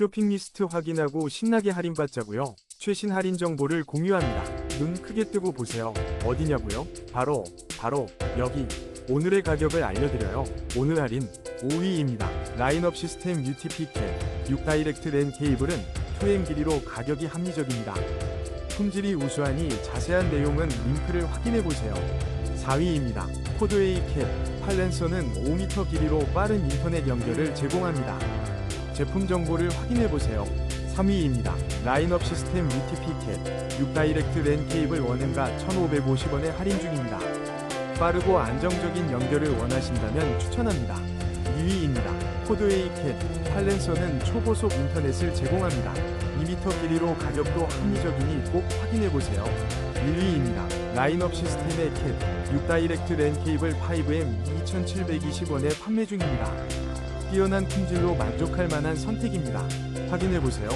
쇼핑 리스트 확인하고 신나게 할인받자고요. 최신 할인 정보를 공유합니다. 눈 크게 뜨고 보세요. 어디냐고요? 바로 바로 여기. 오늘의 가격을 알려드려요. 오늘 할인 5위입니다. 라인업 시스템 UTP 캡6 다이렉트 랜 케이블은 표행 길이로 가격이 합리적입니다. 품질이 우수하니 자세한 내용은 링크를 확인해 보세요. 4위입니다. 코드웨이 캡 팔랜서는 5m 길이로 빠른 인터넷 연결을 제공합니다. 제품 정보를 확인해 보세요. 3위입니다. 라인업 시스템 UTP 캡6 다이렉트 랜 케이블 원음가 1,550원에 할인 중입니다. 빠르고 안정적인 연결을 원하신다면 추천합니다. 2위입니다. 코드웨이 캡 팔랜서는 초고속 인터넷을 제공합니다. 2m 길이로 가격도 합리적이니 꼭 확인해 보세요. 1위입니다. 라인업 시스템의 캡6 다이렉트 랜 케이블 5M 2,720원에 판매 중입니다. 뛰어난 품질로 만족할 만한 선택입니다. 확인해 보세요.